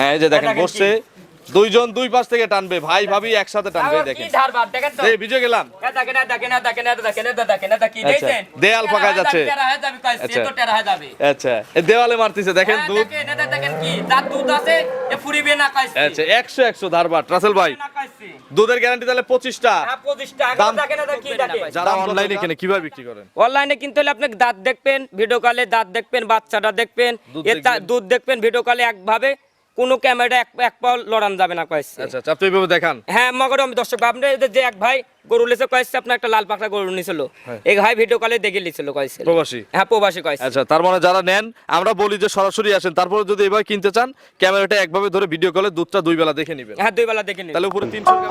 হ্যাঁ এই যে দেখেন বসছে। দুইজন দুই পাশ থেকে টানবে। ভাই ভাবি একসাথে টানবে দেখেন। এই বিজয় গেলাম? দেয়াল ফাঁকা যাচ্ছে। আচ্ছা। আচ্ছা এই দেওয়ালে মারতেছে দেখেন হ্যাঁ, দুধ। দেখেন, এটা দেখেন কি, যার দুধ আছে, এ ফুরিবে না কয়েছে। আচ্ছা একশো একশো ধারবার রাসেল ভাই দুধের গ্যারান্টি তাহলে পঁচিশটা। হ্যাঁ, 25 টাকা, দাম- দেখেন, এটা কি দেখেন। যারা অনলাইনে কিনে কীভাবে বিক্রি করেন? অনলাইনে কিনতে হলে আপনি দাঁত দেখবেন ভিডিও কলে দাঁত দেখবেন বাচ্চাটা দেখবেন দুধ এর দেখবেন। দুধ দেখবেন ভিডিও কলে একভাবে কোনো ক্যামেরা এক এক পাও লড়ান যাবে না কয়েছে। আচ্ছা আচ্ছা আপনি এইভাবে দেখান। হ্যাঁ মগর আমি দর্শক আপনি যে এক ভাই গরু লেছে কয়েছে আপনার একটা লাল পাকড়া গরু নিছিল। এই ভাই ভিডিও কলে দেখে লিছিল কয়েছে। হ্যাঁ। প্রবাসী। হ্যাঁ প্রবাসী কয়েছে। আচ্ছা তার মানে যারা নেন আমরা বলি যে সরাসরি আসেন তারপরে যদি এবার কিনতে চান ক্যামেরাটা একভাবে ধরে ভিডিও কলে দুধটা দুই বেলা দেখে নেবেন। হ্যাঁ দুই বেলা দেখে নেবেন। তাহলে উপরে তিনশো প্রিয়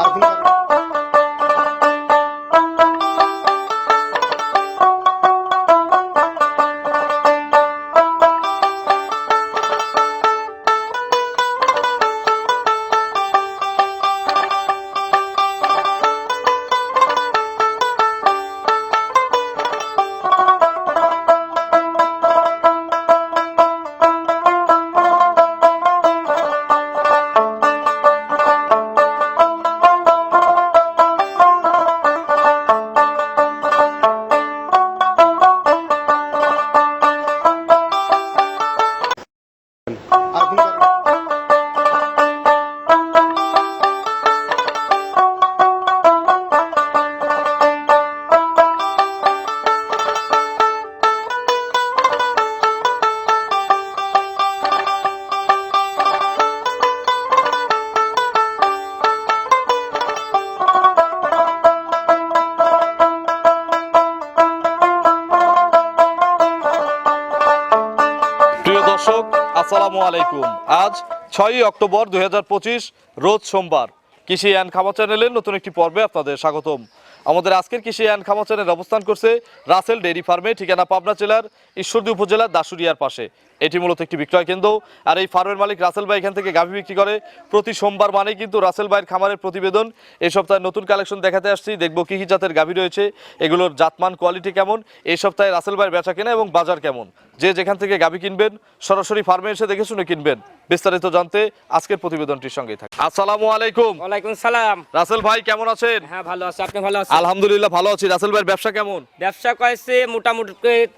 আসসালামু আলাইকুম। আজ ছয়ই অক্টোবর দুই হাজার পঁচিশ, রোজ সোমবার। কৃষি অ্যান্ড খাবার চ্যানেলের নতুন একটি পর্বে আপনাদের স্বাগতম। আমাদের আজকের কৃষি অ্যান্ড খামা চ্যানেল অবস্থান করছে রাসেল ডেইরি ফার্মে, ঠিকানা পাবনা জেলার ঈশ্বরদী উপজেলার দাসুরিয়ার পাশে। এটি মূলত একটি বিক্রয় কেন্দ্র আর এই ফার্মের মালিক রাসেল ভাই এখান থেকে গাভী বিক্রি করে। প্রতি সোমবার মানেই কিন্তু রাসেল ভাইয়ের খামারের প্রতিবেদন। এই সপ্তাহে নতুন কালেকশন দেখাতে আসছি, দেখব কী কী জাতের গাভী রয়েছে, এগুলোর জাতমান, কোয়ালিটি কেমন, এই সপ্তাহে রাসেল ভাইয়ের বেচা কেনা এবং বাজার কেমন। যে যেখান থেকে গাভী কিনবেন, সরাসরি ফার্মে এসে দেখে শুনে কিনবেন। বিস্তারিত জানতে আজকের প্রতিবেদনটির সঙ্গে থাকে আসসালামু আলাইকুম। ওয়ালাইকুম সালাম। রাসেল ভাই কেমন আছেন? হ্যাঁ ভালো আছি। আপনি ভালো আছেন? আলহামদুলিল্লাহ ভালো আছি। রাসেল ভাই ব্যবসা কেমন? ব্যবসা কয়েছে মোটামুটি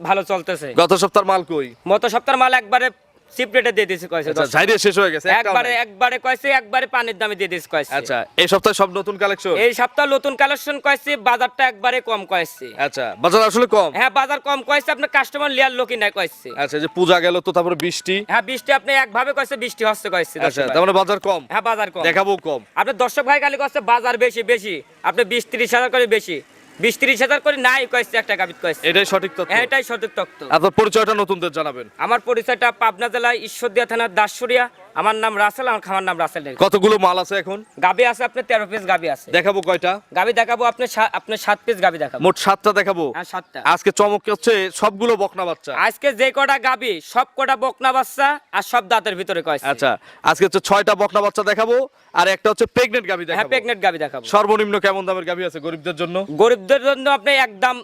ভালো চলতেছে। গত সপ্তাহের মাল কই? গত সপ্তাহের মাল একবারে চিপ দিয়ে দিয়েছে কয়েছে আচ্ছা ঝাইরে শেষ হয়ে গেছে একবারে একবারে কয়েছে একবারে পানির দামে দিয়ে দিয়েছে কয়েছে। আচ্ছা এই সপ্তাহে সব নতুন কালেকশন এই সপ্তাহ নতুন কালেকশন কয়েছে বাজারটা একবারে কম কয়েছে। আচ্ছা বাজার আসলে কম? হ্যাঁ বাজার কম কয়েছে আপনার কাস্টমার লিয়ার লোকই নাই কয়েছে। আচ্ছা যে পূজা গেল তো তারপরে বৃষ্টি? হ্যাঁ বৃষ্টি আপনি একভাবে কয়েছে বৃষ্টি হচ্ছে কয়েছে আচ্ছা তার মানে বাজার কম? হ্যাঁ বাজার কম। দেখাবো কম। আপনার দর্শক ভাই খালি কয়েছে বাজার বেশি বেশি। আপনি বিশ ত্রিশ হাজার করে বেশি। বিশ ত্রিশ হাজার করে নাই কয়েছে একটা গাবিত কয়েছে। এটাই সঠিক তথ্য। হ্যাঁ এটাই সঠিক তথ্য। আপনার পরিচয়টা নতুনদের জানাবেন। আমার পরিচয়টা পাবনা জেলায় ঈশ্বরদিয়া থানার দাসুরিয়া। আমার নাম রাসেল আমার খামার নাম রাসেল কতগুলো মাল আছে এখন? গাবি আছে আপনার তেরো পিস গাবি আছে। দেখাবো কয়টা? গাবি দেখাবো আপনি আপনার সাত পিস গাবি দেখাবো। মোট সাতটা দেখাবো। হ্যাঁ সাতটা। আজকে চমক হচ্ছে সবগুলো বকনা বাচ্চা। আজকে যে কটা গাবি সব কটা বকনা বাচ্চা আর সব দাঁতের ভিতরে কয়েছে। আচ্ছা আজকে হচ্ছে ছয়টা বকনা বাচ্চা দেখাবো আর একটা হচ্ছে প্রেগনেন্ট গাভি হ্যাঁ প্রেগনেন্ট গাবি দেখাবো। সর্বনিম্ন কেমন দামের গাভি আছে গরিবদের জন্য? গরিবদের জন্য আপনি একদম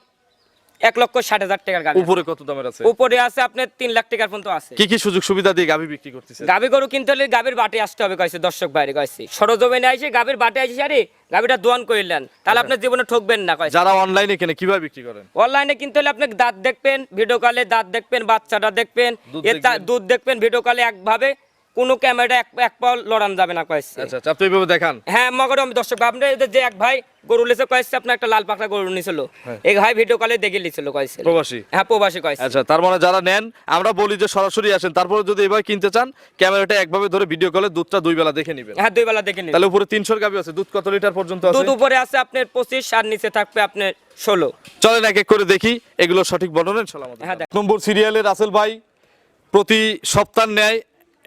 এক লক্ষ ষাট হাজার টাকার গাবি উপরে কত দামের আছে? উপরে আছে আপনার তিন লাখ টাকার পর্যন্ত আছে। কি কি সুযোগ সুবিধা দিয়ে গাভি বিক্রি করতেছে গাবি গরু কিনতে হলে গাবির বাটে আসতে হবে কয়েছে দর্শক বাইরে কয়েছে সরজমিনে আইসে গাবির বাটে আইসে আরে গাবিটা দোয়ান করিলেন তাহলে আপনার জীবনে ঠকবেন না কয়েছে যারা অনলাইনে কেনে কীভাবে বিক্রি করেন? অনলাইনে কিনতে হলে আপনি দাঁত দেখবেন ভিডিও কলে দাঁত দেখবেন বাচ্চাটা দেখবেন দুধ দেখবেন। দুধ দেখবেন ভিডিও কলে একভাবে কোনো ক্যামেরা এক এক পাও লড়ান যাবে না কয়েছে। আচ্ছা আচ্ছা আপনি এইভাবে দেখান। হ্যাঁ মগর আমি দর্শক আপনি যে এক ভাই গরু লেছে কয়েছে আপনার একটা লাল পাকড়া গরু নিছিল এই ভাই ভিডিও কলে দেখে লিছিল কয়েছে। প্রবাসী। হ্যাঁ প্রবাসী কয়েছে। আচ্ছা তার মানে যারা নেন আমরা বলি যে সরাসরি আসেন তারপরে যদি এবার কিনতে চান ক্যামেরাটা একভাবে ধরে ভিডিও কলে দুধটা দুই বেলা দেখে নেবেন। হ্যাঁ দুই বেলা দেখে নিন তাহলে উপরে তিনশোর গাভি আছে দুধ কত লিটার পর্যন্ত আছে? দুধ উপরে আছে আপনার পঁচিশ আর নিচে থাকবে আপনার ষোলো। চলেন এক এক করে দেখি এগুলো সঠিক বর্ণনা ইনশাআল্লাহ আমাদের হ্যাঁ, এক নম্বর সিরিয়ালে রাসেল ভাই প্রতি সপ্তাহ ন্যায়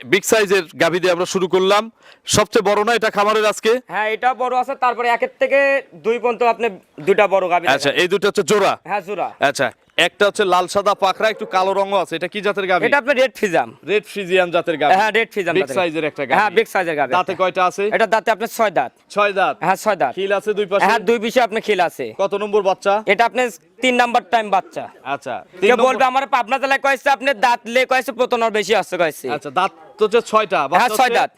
বিগ সাইজের গাভী দিয়ে আমরা শুরু করলাম। সবচেয়ে বড় না এটা খামারের আজকে? হ্যাঁ এটা বড় আছে তারপরে একের থেকে দুই পর্যন্ত আপনি দুইটা বড় গাভী আচ্ছা এই দুটো হচ্ছে জোড়া? হ্যাঁ জোড়া। আচ্ছা একটা হচ্ছে লাল সাদা পাখরা একটু কালো রঙও আছে। এটা কি জাতের গাভি? এটা আপনার রেড ফিজাম রেড ফ্রিজিয়ান জাতের গাভি। হ্যাঁ রেড ফিজাম বিগ সাইজের একটা গাভি। হ্যাঁ বিগ সাইজের গাবি দাঁতে কয়টা আছে? এটা দাঁতে আপনার ছয় দাঁত। ছয় দাঁত? হ্যাঁ ছয় দাঁত। খিল আছে দুই পাশে? হ্যাঁ দুই পিসে আপনার খিল আছে। কত নম্বর বাচ্চা? এটা আপনার তিন নাম্বার টাইম বাচ্চা। আচ্ছা নম্বর- বলবে আমার পাবনা জেলায় কয়েছে আপনি দাঁত লে কয়েছে প্রতনর বেশি আসছে কয়েছে। আচ্ছা দাঁত তো হচ্ছে ছয়টা। হ্যাঁ বাচ্চা ছয় হচ্ছে দাঁত।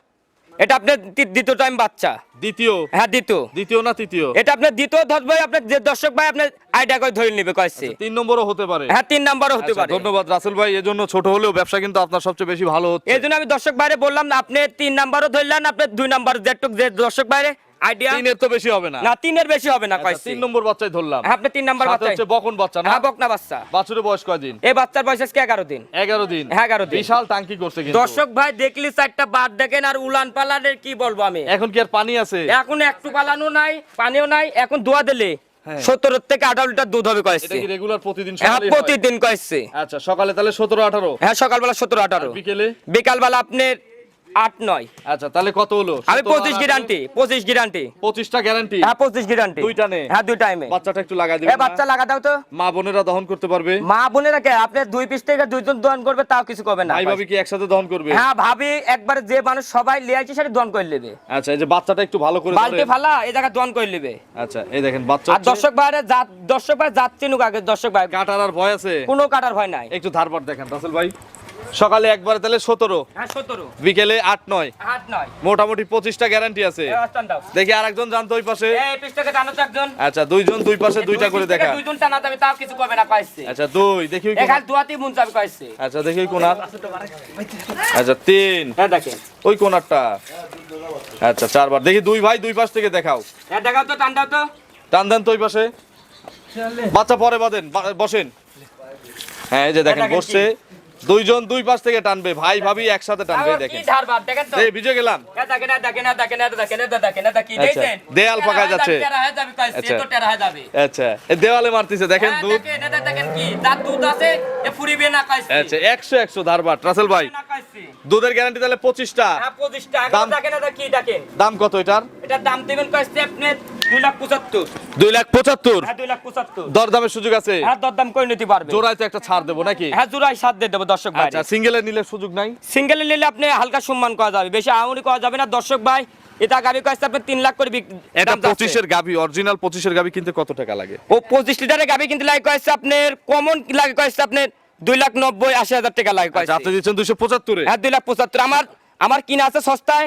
এটা আপনার দ্বিতীয় টাইম বাচ্চা। দ্বিতীয়। হ্যাঁ দ্বিতীয়। দ্বিতীয় না তৃতীয়? এটা আপনার দ্বিতীয় ধর ভাই আপনার যে দর্শক ভাই আপনার আইডিয়া করে ধরে নেবে কয়েছে তিন নম্বরও হতে পারে। হ্যাঁ তিন নম্বরও হতে আচ্ছা, পারে। ধন্যবাদ। রাসেল ভাই এজন্য ছোট হলেও ব্যবসা কিন্তু আপনার সবচেয়ে বেশি ভালো হচ্ছে। এই জন্য আমি দর্শক বাইরে বললাম আপনি তিন নম্বরও ধরলেন আপনি দুই নম্বর যেটুক যে দর্শক বাইরে আইডিয়া তিনের তো বেশি হবে না। না তিনের বেশি হবে না আচ্ছা, কয়েছে তিন নম্বর বাচ্চাই ধরলাম। হ্যাঁ আপনি তিন নাম্বার বাচ্চা হচ্ছে বকন বাচ্চা না? হ্যাঁ বকনা বাচ্চা। বাছুরের বয়স কয়দিন এই বাচ্চার বয়স আজকে এগারো দিন। এগারো দিন। হ্যাঁ, 11 দিন। বিশাল টাঙ্কি করছে কিন্তু। দর্শক ভাই দেখলি চারটা বাদ দেখেন আর উলান পালানের কি বলব আমি? এখন কি আর পানি আছে? এখন একটু পালানো নাই পানিও নাই এখন দোয়া দিলে হ্যাঁ। থেকে আঠারো লিটার দুধ হবে কয়েছে। রেগুলার প্রতিদিন? প্রতিদিন কয়েছে। আচ্ছা সকালে তাহলে সতেরো আঠারো? হ্যাঁ সকালবেলা সতেরো আঠারো। বিকেলে? বিকালবেলা আপনার আট নয়। আচ্ছা তাহলে কত হলো? আমি পঁচিশ গ্যারান্টি পঁচিশ গ্যারান্টি পঁচিশটা গ্যারান্টি হ্যাঁ পঁচিশ গ্যারান্টি দুই টানে? হ্যাঁ দুই টাইমে বাচ্চাটা একটু লাগাই বাচ্চা লাগা দাও তো। মা বোনেরা দহন করতে পারবে? মা বোনেরা কে? আপনি দুই পিস থেকে দুইজন দোয়ান করবে তাও কিছু করবে না। ভাই ভাবি কি একসাথে দহন করবে? হ্যাঁ ভাবি একবার যে মানুষ সবাই লিয়ে আছে সেটা দোয়ান করে নেবে। আচ্ছা এই যে বাচ্চাটা একটু ভালো করে বালতি ফালা এই জায়গা দোয়ান করে নেবে। আচ্ছা এই দেখেন বাচ্চা আর দর্শক ভাইরে জাত দর্শক ভাই জাত চিনুক আগে দর্শক ভাই। কাটার আর ভয় আছে? কোনো কাটার ভয় নাই। একটু ধারপাট দেখেন রাসেল ভাই। সকালে একবার তাহলে সতেরো। হ্যাঁ বিকেলে আট নয়। মোটামুটি পঁচিশটা গ্যারান্টি আছে। দেখি আর একজন জানতো ওই পাশে। আচ্ছা দুইজন দুই পাশে দুইটা করে দেখা। দুইজন টানা তাও কিছু করবে না কয়েছে। আচ্ছা দুই দেখি মন আচ্ছা দেখি ওই কোনার আচ্ছা তিন। হ্যাঁ ওই কোনারটা আচ্ছা চারবার। দেখি দুই ভাই দুই পাশ থেকে দেখাও। হ্যাঁ দেখাও তো টান দাও তো। টান দেন তো ওই পাশে। বাচ্চা পরে বাঁধেন বসেন। হ্যাঁ এই যে দেখেন দেখেন বসছে। দুইজন দুই পাশ থেকে টানবে। ভাই ভাবি একসাথে টানবে দেখেন। এই ভিজে গেলাম। দেয়াল পাকা যাচ্ছে। আচ্ছা। তো টেরা যাবে আচ্ছা দেওয়ালে মারতেছে দেখেন দুধ। দেখেন, এটা দেখেন কি তার দুধ আছে এ ফুরিবে না কয়েছে আচ্ছা একশো একশো ধারবাট রাসেল ভাই। দুধের গ্যারান্টি তাহলে পঁচিশটা। হ্যাঁ দাম- দেখেন এটা কি দেখেন? দাম কত এটার? এটার দাম দেবেন আপনি? দুই লাখ পঁচাত্তর। দুই লাখ পঁচাত্তর? হ্যাঁ দুই লাখ পঁচাত্তর। দরদামের সুযোগ আছে? হ্যাঁ দরদাম করে নিতে পারবে। জোড়ায় তো একটা ছাড় দেবো নাকি? হ্যাঁ জোড়াই সাত দিয়ে দেবো দর্শক ভাই। আচ্ছা সিঙ্গেলে নিলে সুযোগ নাই? সিঙ্গেলে নিলে আপনি হালকা সম্মান করা যাবে বেশি আঙুলি করা যাবে না। দর্শক ভাই এটা গাবি কয়েছে আপনি তিন লাখ করে এটা পঁচিশের গাভি অরিজিনাল পঁচিশের গাভি কিনতে কত টাকা লাগে? ও পঁচিশ লিটারের গাবি কিন্তু লাগে কয়েছে আপনার কমন লাগে কয়েছে আপনার দুই লাখ নব্বই আশি হাজার টাকা লাগে আচ্ছা আপনি দিচ্ছেন দুইশো পঁচাত্তরে? হ্যাঁ দুই লাখ পঁচাত্তর। আমার আমার কিনা আছে সস্তায়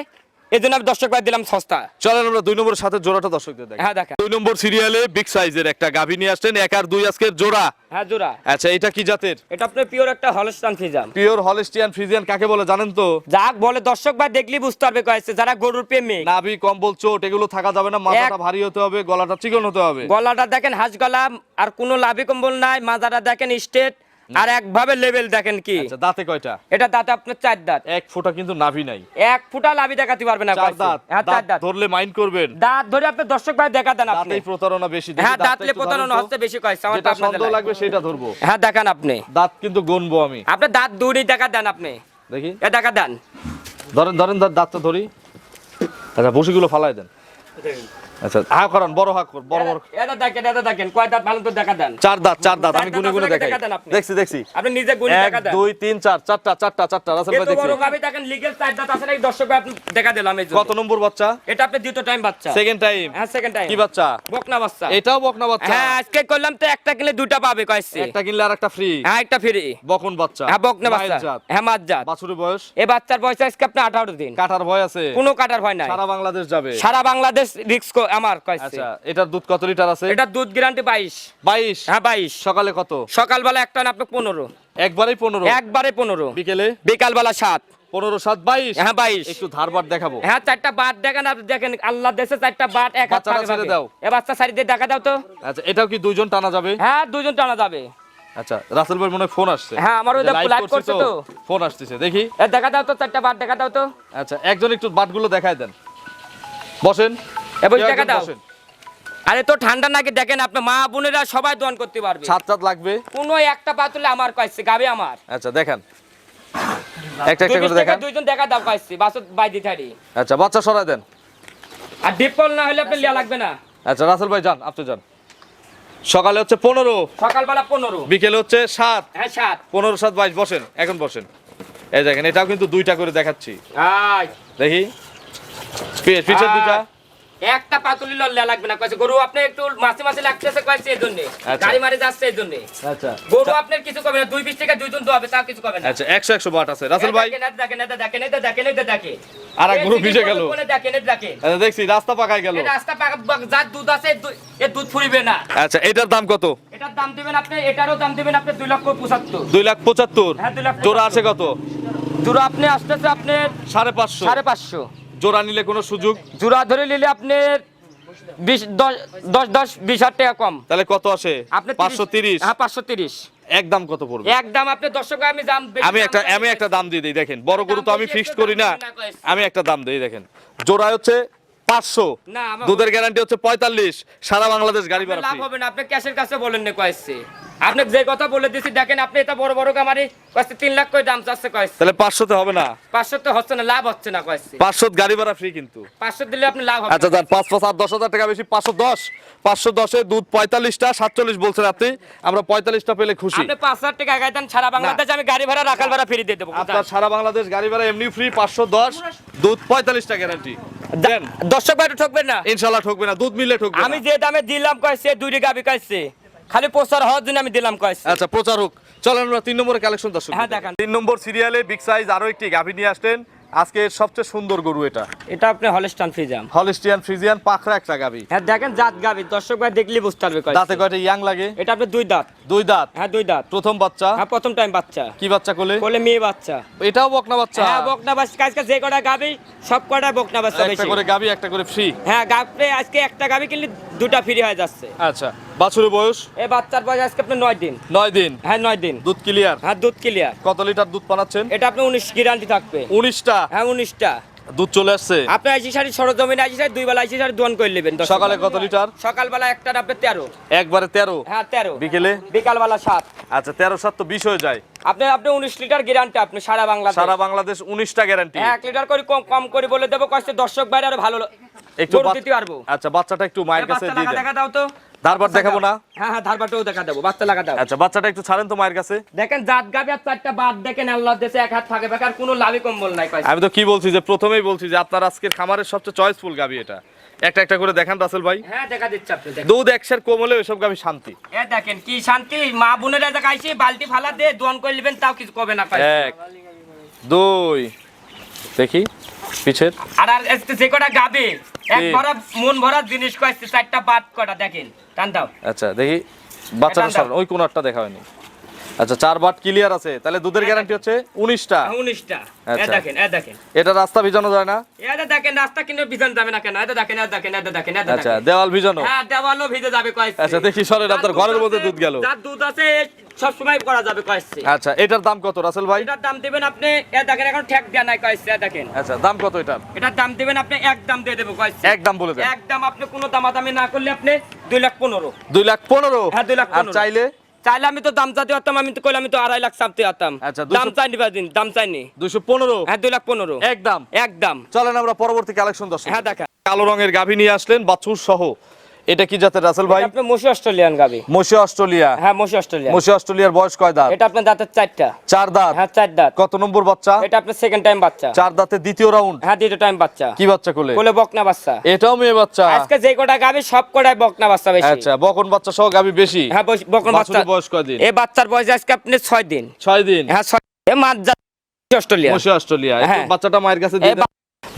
এই জন্য আমি দর্শক ভাই দিলাম সস্তা। চলেন আমরা দুই নম্বরের সাথে জোড়াটা দর্শকদের দেখ হ্যাঁ দেখা দুই নম্বর সিরিয়ালে বিগ সাইজের একটা গাভি নিয়ে এক আর দুই আজকের জোড়া। হ্যাঁ জোড়া। আচ্ছা এটা কি জাতের? এটা আপনার পিওর একটা Holstein Friesian pure Holstein Friesian কাকে বলে জানেন তো? যাক বলে দর্শক ভাই দেখলি বুঝতে পারবে কয়েছে যারা গরুর প্রেমে নাভি কম্বল চোট এগুলো থাকা যাবে না মাথাটা ভারী হতে হবে গলাটা চিকন হতে হবে। গলাটা দেখেন হাঁস গলা আর কোনো লাভি কম্বল নাই মাজাটা দেখেন স্টেট আর একভাবে লেভেল দেখেন কি? আচ্ছা দাঁতে কয়টা? এটা দাঁতে আপনার চার দাঁত। এক ফোঁটা কিন্তু নাভি নাই। এক ফুটা লাভি দেখাতে পারবে না চার দাঁত। হ্যাঁ চার দাঁত ধরলে মাইন্ড করবেন। দাঁত ধরে আপনি দর্শক ভাই দেখা দেন আপনি। দাঁতেই প্রতারণা বেশি হ্যাঁ দাঁতলে প্রতারণা হচ্ছে বেশি কয়েছে আমার যেটা তো আপনাদের লাগবে সেটা ধরবো। হ্যাঁ দেখান আপনি। দাঁত কিন্তু গুনবো আমি। আপনি দাঁত দূরই দেখা দেন আপনি। দেখি। এ দেখা দেন। ধরেন ধরেন দাঁত- দাঁতটা ধরি। আচ্ছা বসিগুলো ফালাই দেন। আচ্ছা হা করান বড় হা কর বড় বড়। এটা দেখেন এটা দেখেন কয় দাঁত ভালো তো দেখা দেন? চার দাঁত চার দাঁত আমি গুনে গুনে দেখাই। দেখা দেন আপনি। দেখছি দেখছি। আপনি নিজে গুলি দেখা দেন। দুই তিন চার চারটা চারটা চারটা রাসেল ভাই দেখছি। বড় গাবি দেখেন লিগেল চার দাঁত আছে নাকি দর্শক আপনি দেখা দিলাম এই কত নম্বর বাচ্চা? এটা আপনি দ্বিতীয় টাইম বাচ্চা। সেকেন্ড টাইম হ্যাঁ সেকেন্ড টাইম কি বাচ্চা? বকনা বাচ্চা। এটাও বকনা বাচ্চা। হ্যাঁ আজকে করলাম তো একটা কিনলে দুইটা পাবে একটা কিনলে আর একটা ফ্রি হ্যাঁ একটা ফ্রি বকন বাচ্চা। হ্যাঁ বকনা মায়ের বাচ্চা। হ্যাঁ বাছুরের বয়স? এই বাচ্চার বয়স আজকে আপনি আঠারো দিন। কাটার ভয় আছে। কোনো কাটার ভয় নাই। সারা বাংলাদেশ যাবে। সারা বাংলাদেশ রিক্স আমার কয়েছে আচ্ছা এটার দুধ কত লিটার আছে? এটা দুধ গ্যারান্টি বাইশ। বাইশ? হ্যাঁ বাইশ। সকালে কত? সকালবেলা একটা না আপনি পনেরো। একবারেই পনেরো? একবারে পনেরো। বিকেলে? বিকালবেলা সাত। পনেরো সাত বাইশ? হ্যাঁ বাইশ। একটু দেখাবো। হ্যাঁ চারটা বাট দেখেন আপনি দেখেন আল্লাহ দেশে চারটা বাট এক হাত ছেড়ে দাও। এ বাচ্চা সারি দিয়ে দেখা দাও তো। আচ্ছা এটাও কি দুইজন টানা যাবে? হ্যাঁ দুজন টানা যাবে। আচ্ছা রাসেল ভাই মনে হয় ফোন আসছে। হ্যাঁ, আমার করছে তো। ফোন আসতেছে দেখি। এ দেখা দাও তো চারটা বাট দেখা দাও তো। আচ্ছা একজন একটু বাটগুলো দেখায় দেন। বসেন। দাও। আরে তো ঠান্ডা নাকি দেখেন আপনার মা বোনেরা সবাই দোয়ান করতে পারবে। ছাদ ছাদ লাগবে? কোনো একটা পাতুলে আমার কয়েছে গাবে আমার। আচ্ছা দেখেন। একটা একটা করে দেখান। দুইজন দেখা দাও কয়েছে বাসত বাইদি থারি। আচ্ছা বাচ্চা সরাই দেন। আর ডিপল না হলে আপনি লিয়া লাগবে না। আচ্ছা রাসেল ভাই যান আপনি যান। সকালে হচ্ছে পনেরো সকালবেলা পনেরো। বিকেলে হচ্ছে সাত। হ্যাঁ সাত। পনেরো সাত বাইশ বসেন এখন বসেন। এই দেখেন এটাও কিন্তু দুইটা করে দেখাচ্ছি। আয়। দেখি। পিছের। দুইটা। একটা পাতুলি লল্লা লাগবে না। কয়েছে গরু আপনি একটু মাসে মাসে লাগতেছে কয়েছে এই জন্য আচ্ছা। গাড়ি মারি যাচ্ছে এই জন্য আচ্ছা। গরু আপনার কিছু করবে না দুই বিশ টাকা দুই দিন দোয়াবে তাও কিছু করবে না। আচ্ছা একশো একশো বাট আছে। রাসেল ভাই? দেখেন, এই দেখেন, এই দেখেন, এই দেখেন, এই। আর এক গরু ভিজে গেল। বলে দেখেন, এই দেখেন। আচ্ছা দেখছি রাস্তা পাকায় গেল। এই রাস্তা পাকা- যার দুধ আছে এর দুধ ফুরিবে না। আচ্ছা এটার দাম কত? এটার দাম দিবেন আপনি এটারও দাম দিবেন আপনি দুই লক্ষ পঁচাত্তর। দুই লাখ পঁচাত্তর? হ্যাঁ, দুই লাখ জোড়া আছে কত? জোড়া আপনি আসতেছে আপনি সাড়ে পাঁচশো। সাড়ে পাঁচশো। জোড়া নিলে কোনো সুযোগ? জোড়া ধরে নিলে আপনার বিশ দশ দশ দশ বিশ হাজার টাকা কম। তাহলে কত আসে? আপনি পাঁচশো তিরিশ? হ্যাঁ পাঁচশো তিরিশ। একদম কত পড়বে? একদম আপনি দর্শক আমি দাম আমি একটা আমি একটা দাম দিয়ে দিই দেখেন। বড় গরু তো আমি ফিক্সড করি না। আমি একটা দাম দিই দেখেন। জোড়া হচ্ছে পাঁচশো। দুধের গ্যারান্টি হচ্ছে পঁয়তাল্লিশ। সারা বাংলাদেশ গাড়ি ভাড়া লাভ হবে না আপনি ক্যাশের কাছে বলেন না কয়েছে আপনি যে কথা বলে দিছি দেখেন আপনি এটা বড় বড় কামারি কয়েছে তিন লাখ করে দাম চাচ্ছে কয়েছে তাহলে পাঁচশোতে হবে না? পাঁচশো তো হচ্ছে না লাভ হচ্ছে না কয়েছে পাঁচশো গাড়ি ভাড়া ফ্রি কিন্তু। পাঁচশো দিলে আপনি লাভ হবে আচ্ছা যান পাঁচ পাঁচ আট দশ হাজার টাকা বেশি পাঁচশো দশ। পাঁচশো দশে দুধ পঁয়তাল্লিশটা সাতচল্লিশ বলছেন আপনি। আমরা পঁয়তাল্লিশটা পেলে খুশি। আপনি পাঁচ হাজার টাকা আগাই দেন সারা বাংলাদেশে আমি গাড়ি ভাড়া রাখাল ভাড়া ফ্রি দিয়ে দেবো আপনার সারা বাংলাদেশ গাড়ি ভাড়া এমনি ফ্রি পাঁচশো দশ দুধ পঁয়তাল্লিশটা গ্যারান্টি দর্শক ভাই ঠকবেন না? ইনশাল্লাহ ঠকবে না দুধ মিলে ঠকবে আমি যে দামে দিলাম কয়েছে দুইটি গাবি কয়েছে। খালি প্রচার হওয়ার জন্য আমি দিলাম কয়েছে। আচ্ছা প্রচার হোক। চলেন আমরা তিন নম্বরের কালেকশন দর্শক হ্যাঁ, দেখান। তিন নম্বর সিরিয়ালে বিগ সাইজ আরও একটি গাভী নিয়ে আসলেন। আজকে সবচেয়ে সুন্দর গরু এটা। এটা আপনি হলস্টান ফ্রিজাম হলিস্টিয়ান ফ্রিজিয়ান পাখরা একটা গাভী হ্যাঁ দেখেন জাত গাবি। দর্শক ভাই দেখলে বুঝতে পারবে দাঁতে কয়টা ইয়াং লাগে? এটা আপনি দুই দাঁত। দুই দাঁত? হ্যাঁ দুই দাঁত। প্রথম বাচ্চা? হ্যাঁ প্রথম টাইম বাচ্চা। কি বাচ্চা কোলে? কোলে মেয়ে বাচ্চা। এটাও বকনা বাচ্চা? হ্যাঁ বকনা বাচ্চা। আজকে যে কটা গাবি সব কটা বকনা বাচ্চা একটা করে গাভী একটা করে ফ্রি হ্যাঁ গাবি আজকে একটা গাবি কিনলে দুটা ফ্রি হয়ে যাচ্ছে। আচ্ছা বাছুরের বয়স? এই বাচ্চার বয়স আজকে আপনি নয় দিন। নয় দিন? হ্যাঁ নয় দিন। দুধ ক্লিয়ার হ্যাঁ দুধ ক্লিয়ার কত লিটার দুধ পানাচ্ছেন এটা আপনি উনিশ গ্যারান্টি থাকবে। উনিশটা? হ্যাঁ উনিশটা। দুধ চলে আসছে? আপনি আইসি সারি সরজমিনে আইসি সারি দুই বেলা আইসি সারি দোয়ান করে নেবেন সকালে কত লিটার? সকালবেলা একটা আপনি তেরো। একবারে তেরো? হ্যাঁ তেরো। বিকেলে? বিকালবেলা সাত। আচ্ছা তেরো সাত তো বিশ হয়ে যায়। আপনি আপনি উনিশ লিটার গ্যারান্টি আপনি সারা বাংলাদেশ। সারা বাংলাদেশ উনিশটা গ্যারান্টি এক লিটার করে কম কম করে বলে দেবো কষ্ট দর্শক বাইরে আরও ভালো একটু দিতে পারব। আচ্ছা বাচ্চাটা একটু মায়ের কাছে দিয়ে দেখা দাও তো। ধারবার দেখাবো না? হ্যাঁ হ্যাঁ ধারবাটাও দেখা দেবো বাচ্চা লাগা দাও আচ্ছা বাচ্চাটা একটু ছাড়েন তো মায়ের কাছে। দেখেন জাত গাবি আর চারটা বাদ দেখেন আল্লাহ দেশে এক হাত থাকে বেকার কোনো লাভই কম্বল নাই আমি তো কি বলছি যে প্রথমেই বলছি যে আপনার আজকের খামারের সবচেয়ে চয়েসফুল গাবি এটা। একটা একটা করে দেখান রাসেল ভাই। হ্যাঁ দেখা দিচ্ছে আপনি দুধ একশের কম হলে ওইসব গাবি শান্তি। এ দেখেন কি শান্তি। মা বোনেরা দেখাইছি বালতি ফালা দিয়ে দোয়ান করে নেবেন তাও কিছু কবে না এক দুই দেখি পিছের। আর আর যে কটা গাবে এক ভরা মন ভরা জিনিস কয়েছে চারটা বাদ কটা দেখেন টান দাও। আচ্ছা দেখি বাচ্চাটা ওই কোনারটা দেখা হয়নি আচ্ছা চার বাট ক্লিয়ার আছে। তাহলে দুধের গ্যারান্টি হচ্ছে উনিশটা। উনিশটা। এ আচ্ছা। দেখেন এ দেখেন। এটা রাস্তা ভিজানো যায় না? এটা দেখেন রাস্তা কিনে ভিজন যাবে না কেন? এটা দেখেন এটা দেখেন এটা দেখেন এটা আচ্ছা দেওয়াল ভিজানো? হ্যাঁ দেওয়ালও ভিজে যাবে কয়েছে আচ্ছা দেখি সরেন আপনার ঘরের মধ্যে দুধ গেল। যার দুধ আছে সব সময় করা যাবে কয়েছে আচ্ছা এটার দাম কত রাসেল ভাই? এটার দাম দিবেন আপনি এ দেখেন এখন ঠেক দেয়া নাই কয়েছে দেখেন। আচ্ছা দাম কত এটার? এটার দাম দিবেন আপনি এক দাম দিয়ে দেবো কয়েছে এক দাম বলে দেন। এক দাম আপনি কোনো দামাদামি না করলে আপনি দুই লাখ পনেরো। দুই লাখ পনেরো? হ্যাঁ, দুই লাখ আর চাইলে? চাইলে আমি তো দাম চাইতে পারতাম আমি তো কইলে আমি তো আড়াই লাখ চাপতে পারতাম। আচ্ছা, দাম চাইনি বা দিন দাম চাইনি। দুইশো পনেরো? হ্যাঁ দুই লাখ পনেরো। একদম। একদম। চলেন আমরা পরবর্তী কালেকশন দর্শক হ্যাঁ দেখা। কালো রঙের গাভী নিয়ে আসলেন বাছুর সহ। এটা কি জাতের রাসেল ভাই? আপনি মসি অস্ট্রেলিয়ান গাবি। মসি অস্ট্রেলিয়া? হ্যাঁ মসি অস্ট্রেলিয়ান মসি অস্ট্রেলিয়ার বয়স কয় দাঁত? এটা আপনার দাঁতের চারটা। চার দাঁত? হ্যাঁ চার দাঁত। কত নম্বর বাচ্চা? এটা আপনার সেকেন্ড টাইম বাচ্চা। চার দাঁতে দ্বিতীয় রাউন্ড হ্যাঁ দ্বিতীয় টাইম বাচ্চা। কি বাচ্চা কোলে? কোলে বকনা বাচ্চা। এটাও মেয়ে বাচ্চা। আজকে যে কটা গাবি সব কটাই বকনা বাচ্চা বেশি। আচ্ছা বকন বাচ্চা সহ গাভী বেশি? হ্যাঁ বকনা বাচ্চা। বয়স কয়দিন এই বাচ্চার বয়স আজকে আপনি ছয় দিন। ছয় দিন? হ্যাঁ ছয় এ মাছ অস্ট্রেলিয়া। মসি অস্ট্রেলিয়া। হ্যাঁ। বাচ্চাটা মায়ের কাছে দিয়ে দেন।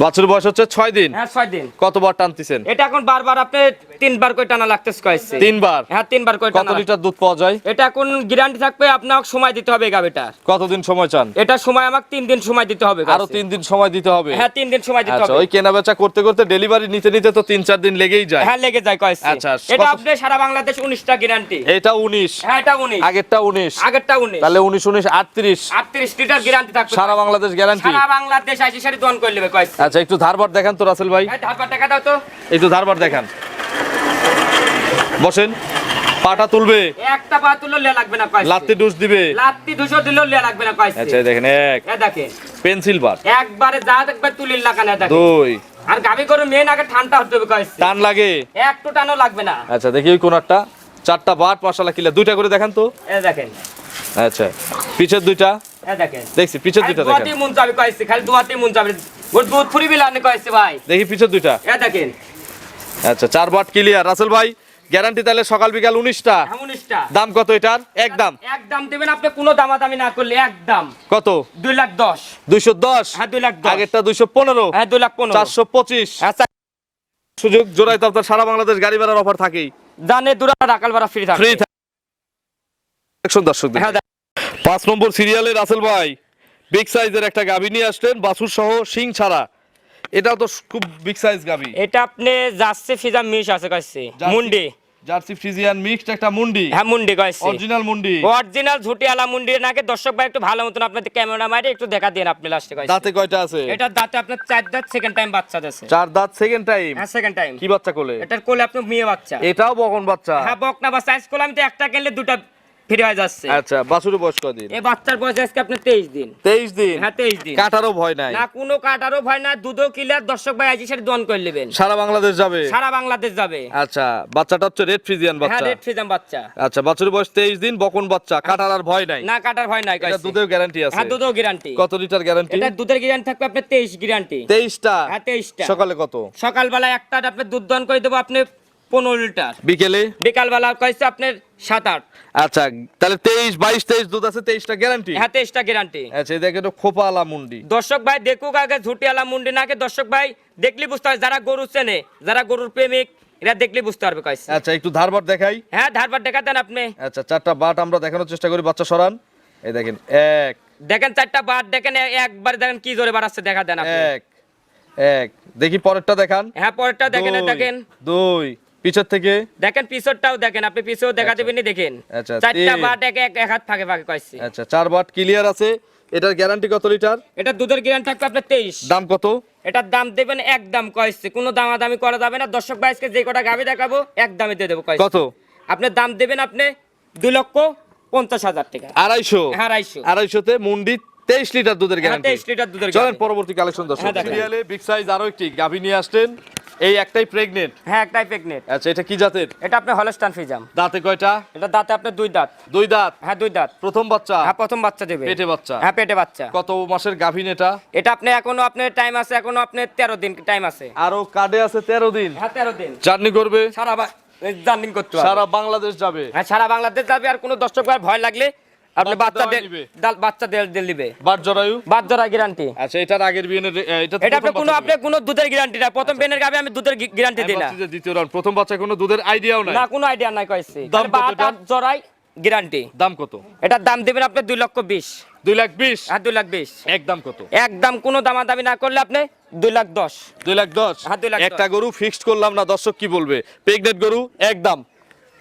বাছুর বয়স হচ্ছে ছয় দিন। হ্যাঁ ছয় দিন। কতবার টানতেছেন? এটা এখন বারবার আপনি তিনবার করে টানা লাগতেছে কয়েছে। তিনবার? হ্যাঁ তিনবার করে কত লিটার দুধ পাওয়া যায়? এটা কোন গ্যারান্টি থাকবে আপনাকে সময় দিতে হবে গাবিটার কতদিন সময় চান? এটা সময় আমাকে তিন দিন সময় দিতে হবে আরও তিন দিন সময় দিতে হবে? হ্যাঁ তিন দিন সময় দিতে আচ্ছা হবে। ওই কেনা বেচা করতে করতে ডেলিভারি নিতে নিতে তো তিন চার দিন লেগেই যায়। হ্যাঁ লেগে যায় কয়েছে। আচ্ছা, এটা আপনি সারা বাংলাদেশ উনিশটা গ্যারান্টি এটা উনিশ। হ্যাঁ এটা উনিশ। আগেরটা উনিশ। আগেরটা উনিশ। তাহলে উনিশ উনিশ আটত্রিশ। আটত্রিশ লিটার গ্যারান্টি থাকবে সারা বাংলাদেশ গ্যারান্টি সারা বাংলাদেশ আইসি সারি দোয়ান করে নেবে কয়েছে। আচ্ছা একটু ধারবার দেখান তো রাসেল ভাই। একটু ধারবার দেখান। বসেন। পাটা তুলবে। একটা পা তুলো লে লাগবে না কয়েছে লাত্তি ডুস দিবে। লাত্তি দুশো দিলেও লে লাগবে না কয়েছে আচ্ছা দেখেন এক। এ দেখেন পেন্সিল বার। একবারে যা দেখবে তুলির লাগানো দেখেন দুই। আর গাবি করে মেন আগে ঠান্ডা হতে হবে কয়েছে টান লাগে। একটু টানও লাগবে না। আচ্ছা দেখি ওই কোনারটা। চারটা বাট মশলা কিলা। দুইটা করে দেখান তো। এ দেখেন। আচ্ছা পিছের দুইটা। এ দেখেন। দেখছি পিছের দুইটা দেখেন। দুয়াতেই মন চাবে কয়েছে খালি দুয়াতেই মন চাবে ওর দুধ ফুরি বিলানে কয়েছে ভাই। দেখি পিছের দুইটা। এ দেখেন। আচ্ছা চার বাট ক্লিয়ার রাসেল ভাই গ্যারান্টি তাহলে সকাল বিকাল উনিশটা। এমনটা দাম কত এটার? একদম একদম দেবেন আপনি কোনো দামাদামি না করলে একদম কত? দুই লাখ দশ। দুইশো দশ? হ্যাঁ দুই লাখ আগেরটা দুইশো পনেরো। হ্যাঁ দুই লাখ পনেরো। চারশো পঁচিশ। সুযোগ জোড়ায় তো আপনার সারা বাংলাদেশ গাড়ি ভাড়ার অফার থাকেই। জানে দুরা রাকাল ভাড়া ফ্রি থাকে ফ্রি দর্শক হ্যাঁ পাঁচ নম্বর সিরিয়ালে রাসেল ভাই। বিগ সাইজের একটা গাভী নিয়ে আসলেন বাছুর সহ শিং ছাড়া। এটাও তো খুব বিগ সাইজ গাভী। এটা আপনি যাচ্ছে ফিজা মিশ আছে জার্সি- মুন্ডি। জার্সি ফ্রিজিয়ান মিক্সড একটা মুন্ডি। হ্যাঁ মুন্ডি কইছে। অরিজিনাল মুন্ডি। অরিজিনাল ঝুটি আলা মুন্ডি নাকি দর্শক ভাই একটু ভালো মতন আপনাদের ক্যামেরা মারে একটু দেখা দেন আপনি লাস্টে কইছে। দাঁতে কয়টা আছে? এটা দাঁতে আপনার চার দাঁত সেকেন্ড টাইম বাচ্চা দিয়েছে। চার দাঁত সেকেন্ড টাইম হ্যাঁ সেকেন্ড টাইম কি বাচ্চা কোলে? এটার কোলে আপনার মেয়ে বাচ্চা। এটাও বকন বাচ্চা। হ্যাঁ বকনা বাচ্চা আজ কোলে আমি তো একটা কিনলে দুটা ফ্রি হয়ে যাচ্ছে। আচ্ছা বাছুরের বয়স কদিন? এই বাচ্চার বয়স আজকে আপনার তেইশ দিন। তেইশ দিন? হ্যাঁ তেইশ দিন। কাটারও ভয় নাই? না কোনো কাটারও ভয় না দুধও কিলার দর্শক ভাই আজ সেটা দন করে নেবেন। সারা বাংলাদেশ যাবে? সারা বাংলাদেশ যাবে। আচ্ছা বাচ্চাটা হচ্ছে রেড ফ্রিজিয়ান হ্যাঁ রেড ফ্রিজাম বাচ্চা। আচ্ছা বাছুরের বয়স তেইশ দিন বকন বাচ্চা কাটার আর ভয় নাই? না কাটার ভয় নাই এটা কইছে। দুধের গ্যারান্টি আছে। হ্যাঁ দুধও গ্যারান্টি কত লিটার গ্যারান্টি এটা দুধের গ্যারান্টি থাকবে আপনার তেইশ গ্যারান্টি তেইশটা? হ্যাঁ তেইশটা। সকালে কত? সকালবেলা একটা আপনার দুধ দন করে দেবো আপনি পনেরো লিটার। বিকেলে? বিকালবেলা কয়েছে আপনার সাত আট। আচ্ছা তাহলে তেইশ বাইশ তেইশ দুধ আছে তেইশটা গ্যারান্টি হ্যাঁ তেইশটা গ্যারান্টি আচ্ছা দেখে তো খোপা আলা মুন্ডি। দর্শক ভাই দেখুক আগে ঝুটি আলা মুন্ডি নাকে দর্শক ভাই দেখলি বুঝতে পারবে যারা গরু চেনে যারা গরুর প্রেমিক এরা দেখলি বুঝতে পারবে কয়েছে আচ্ছা একটু ধারবার দেখাই। হ্যাঁ ধারবার দেখা দেন আপনি। আচ্ছা চারটা বাট আমরা দেখানোর চেষ্টা করি বাচ্চা সরান। এই দেখেন এক। দেখেন চারটা বাট দেখেন একবার দেখেন কি জোরে বাড়াচ্ছে দেখা দেন আপনি। এক এক। দেখি পরেরটা দেখান। হ্যাঁ পরেরটা দেখেন দেখেন। দুই পিছের থেকে? দেখেন পিছরটাও দেখেন আপনি পিছেও দেখা দেবেন দেখেন। আচ্ছা, চারটা বাট এক এক হাত ফাঁকে ফাঁকে আচ্ছা চার বাট ক্লিয়ার আছে। এটার গ্যারান্টি কত লিটার? এটা দুধের গ্যারান্টি থাকবে আপনার তেইশ। দাম কত? এটার দাম দেবেন এক দাম কয়েছে কোনো দামাদামি করা যাবে না। দর্শক বাইশকে যে কটা গাভি দেখাবো এক দামে দিয়ে দেবো কত? আপনার দাম দেবেন আপনি দুই লক্ষ পঞ্চাশ হাজার টাকা। আড়াইশো। হ্যাঁ, আড়াইশো। আড়াইশোতে মুন্ডি তেইশ লিটার দুধের গ্যারান্টি তেইশ লিটার দুধের চলেন পরবর্তী কালেকশন দর্শক। সিরিয়ালে বিগ সাইজ আরও একটি গাভী নিয়ে আসছেন। এই একটাই প্রেগনেন্ট হ্যাঁ একটাই প্রেগনেন্ট আচ্ছা এটা কি জাতের? এটা আপনি হলস্টান ফিজাম দাঁতে কয়টা? এটা দাঁতে আপনার দুই দাঁত। দুই দাঁত? হ্যাঁ দুই দাঁত। প্রথম বাচ্চা? হ্যাঁ প্রথম বাচ্চা দেবে। পেটে বাচ্চা? হ্যাঁ পেটে বাচ্চা। কত মাসের গাভীন এটা এটা আপনি এখনও আপনার টাইম আছে এখনও আপনার তেরো দিন টাইম আছে। আরও কার্ডে আছে তেরো দিন। হ্যাঁ তেরো দিন। জার্নি করবে? সারা জার্নি করতে হবে। সারা বাংলাদেশ যাবে। হ্যাঁ সারা বাংলাদেশ যাবে আর কোনো দর্শক ভাই ভয় লাগলে আপনি বাচ্চা বাচ্চা। দাল- বাচ্চা দেল দিবে বাট জরায়ু জরা গ্যারান্টি আচ্ছা এটার আগের বিয়ের এটা এটা আপনি কোনো আপনি কোনো দুধের গ্যারান্টি না। প্রথম বেনের গাবে আমি দুধের গ্যারান্টি দিই না। দ্বিতীয় রাউন্ড প্রথম বাচ্চা কোনো দুধের আইডিয়াও নাই। না কোনো আইডিয়া নাই কইছি। বাট জরাই গ্যারান্টি দাম কত? এটার দাম দেবেন আপনি দুই লক্ষ বিশ। দুই লাখ বিশ? হ্যাঁ দুই লাখ বিশ। একদম কত? একদম কোনো দামাদামি না করলে আপনি দুই লাখ দশ। দুই লাখ দশ? হ্যাঁ, দুই লাখ একটা গরু ফিক্সড করলাম না দর্শক কি বলবে? প্রেগনেন্ট গরু একদম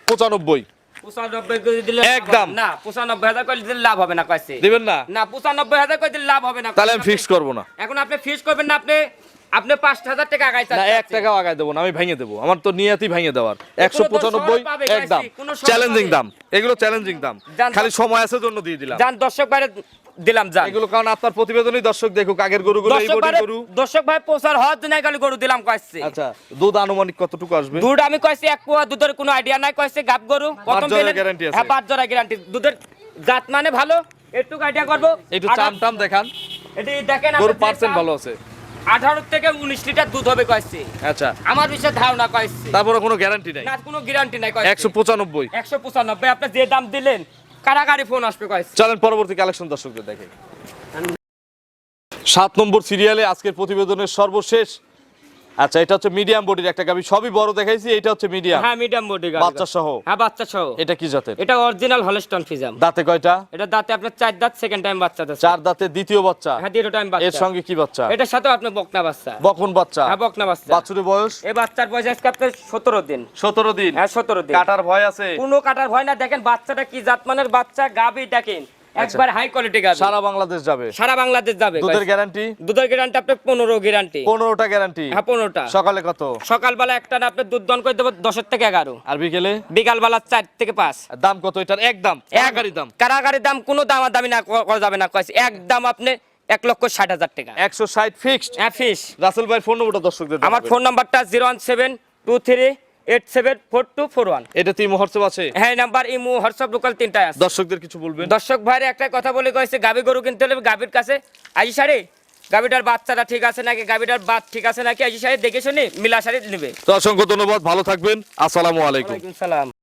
পঁচানব্বই। পঁচানব্বই করে দিলে একদম। না পঁচানব্বই হাজার করে দিলে লাভ হবে না কয়েছে। দিবেন না? না পঁচানব্বই হাজার করে দিলে লাভ হবে না তাহলে আমি ফিক্স করব না। এখন আপনি ফিস করবেন না আপনি আপনি পাঁচ হাজার টাকা না এক টাকাও আগাই দেবো না আমি ভেঙে দেবো। আমার তো নিয়াতি ভেঙে দেওয়ার। একশো পঁচানব্বই একদম। চ্যালেঞ্জিং দাম। এগুলো চ্যালেঞ্জিং দাম। খালি সময় আছে জন্য দিয়ে দিলাম। যান দর্শক বাইরে দিলাম যান। এগুলো কারণ আপনার প্রতিবেদনই দর্শক দেখুক আগের গরুগুলো এই বডি গরু। দর্শক ভাই প্রচার হওয়ার জন্য এগুলো গরু দিলাম কয়েছে আচ্ছা দুধ আনুমানিক কতটুকু আসবে? দুধ আমি কয়েছি এক পোয়া দুধের কোনো আইডিয়া নাই কয়েছে গাব গরু। প্রথম দিনে- আছে। হ্যাঁ বাদ জোড়া গ্যারান্টি দুধের জাত মানে ভালো একটু আইডিয়া করব। একটু চাম টাম দেখান। এটি দেখেন গরু পার্সেন্ট ভালো আছে। আঠারো থেকে উনিশ লিটার দুধ হবে কয়েছে আচ্ছা। আমার বিষয়ে ধারণা কয়েছে তারপরে কোনো গ্যারান্টি নাই? না কোনো গ্যারান্টি নাই একশো পঁচানব্বই। একশো পঁচানব্বই আপনি যে দাম দিলেন কারাগারি ফোন আসবে কয়েছে চলেন পরবর্তী কালেকশন দর্শকদের দেখে। সাত নম্বর সিরিয়ালে আজকের প্রতিবেদনের সর্বশেষ আচ্ছা এটা হচ্ছে মিডিয়াম বডির একটা গাবি সবই বড় দেখাইছি এটা হচ্ছে মিডিয়াম হ্যাঁ মিডিয়াম বডি বাচ্চা সহ? হ্যাঁ বাচ্চা সহ। এটা কি জাতের? এটা অরিজিনাল হলস্টন ফিজাম দাঁতে কয়টা? এটা দাঁতে আপনার চার দাঁত সেকেন্ড টাইম বাচ্চা দিচ্ছে। চার দাঁতে দ্বিতীয় বাচ্চা? হ্যাঁ দ্বিতীয় টাইম বাচ্চা। এর সঙ্গে কি বাচ্চা? এটার সাথে আপনার বকনা বাচ্চা। বকন বাচ্চা? হ্যাঁ বকনা বাচ্চা। বাছুরের বয়স? এই বাচ্চার বয়স আজকে আপনার সতেরো দিন। সতেরো দিন? হ্যাঁ সতেরো দিন। কাটার ভয় আছে? কোনো কাটার ভয় না। দেখেন বাচ্চাটা কি জাত মানের বাচ্চা? গাবি দেখেন। একবার হাই কোয়ালিটি গাবি। সারা বাংলাদেশ যাবে। সারা বাংলাদেশ যাবে দুধের গ্যারান্টি দুধের গ্যারান্টি আপনার পনেরো গ্যারান্টি পনেরোটা গ্যারান্টি হ্যাঁ পনেরোটা। সকালে কত? সকালবেলা একটা না আপনার দুধ দন করে দেবো দশের থেকে এগারো। আর বিকেলে? বিকালবেলা চার থেকে পাঁচ। দাম কত এটার? একদম একারি দাম। কারাগারের দাম কোনো দাম দামি না করা যাবে না কয়েছে একদম আপনি এক লক্ষ ষাট হাজার টাকা। একশো ষাট ফিক্সড হ্যাঁ ফিস রাসেল ভাই ফোন নম্বরটা দর্শকদের আমার। ফোন নাম্বারটা zero one seven two three eight seven four two four one এটা তিন মহর্ষব আছে? হ্যাঁ নাম্বার ইমু হোয়াটসঅ্যাপ লোকাল তিনটায় আছে। দর্শকদের কিছু বলবেন? দর্শক ভাইরে একটা কথা বলে কয়েছে গাবি গরু কিনতে হলে গাবির কাছে। আই সারে গাবিটার বাচ্চাটা ঠিক আছে নাকি? গাবিটার বাদ ঠিক আছে নাকি? সারে দেখে শুনে মিলা সারে নেবে। তো অসংখ্য ধন্যবাদ ভালো থাকবেন। আসসালামু আলাইকুম। সালাম।